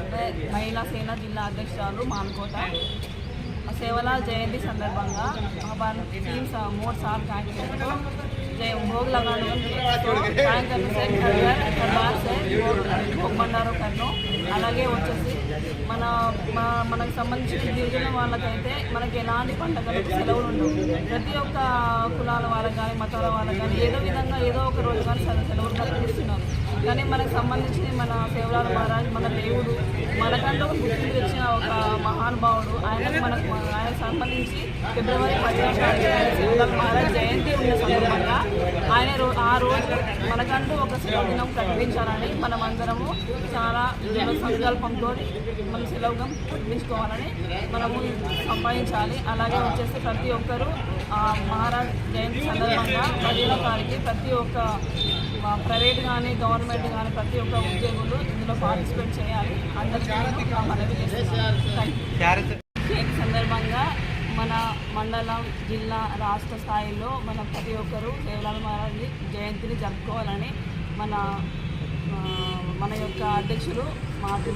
అంటే మహిళా సేన జిల్లా అధ్యక్షురాలు మాన్కోట సేవలాల్ జయంతి సందర్భంగా अपन तीन सा मोर साल कार्यक्रम को जय भोग लगाने तो సాయంత్రం से खरगर दरबार से భోగ్ బండారు కన్ను అలాగే వచ్చేసి మన మా- మనకు సంబంధించిన గిరిజన వాళ్ళకైతే మనకి ఎలాంటి పండుగలకు సెలవులు ఉండవు ప్రతి ఒక్క కులాల వాళ్ళకి కానీ మతాల వాళ్ళకి కానీ ఏదో విధంగా ఏదో ఒక రోజు కానీ సెల- సెలవులు ప్రకటిస్తున్నారు కానీ మనకు సంబంధించి మన సేవలాల మహారాజ్ మన దేవుడు. మనకంటూ ఒక గుర్తింపు తెచ్చిన ఒక మహానుభావుడు. ఆయనకు మనకు ఆయనకు సంబంధించి ఫిబ్రవరి పదిహేను సేవలాల మహారాజ్ జయంతి ఉన్న సందర్భంగా ఆయన ఆ రోజు మనకంటూ ఒక సెలవు దినం ప్రకటించాలని మనం అందరము చాలా దృఢ సంకల్పంతో మనం సెలవుగా ప్రకటించుకోవాలని మనము సంపాదించాలి. అలాగే వచ్చేసి ప్రతి ఒక్కరూ మహారాజ్ జయంతి సందర్భంగా పదిహేనో తారీఖు ప్రతి ఒక్క ప్రైవేట్ కానీ గవర్నమెంట్ కానీ ప్రతి ఒక్క ఉద్యోగులు ఇందులో పార్టిసిపేట్ చేయాలి. అందరికీ మనవి చేస్తున్నాను థ్యాంక్ యూ. కేక్ సందర్భంగా మన మండలం జిల్లా రాష్ట్ర స్థాయిలో మన ప్రతి ఒక్కరూ దేవలాల మహారాజ్ జయంతిని జరుపుకోవాలని మన మన యొక్క అధ్యక్షులు మాటి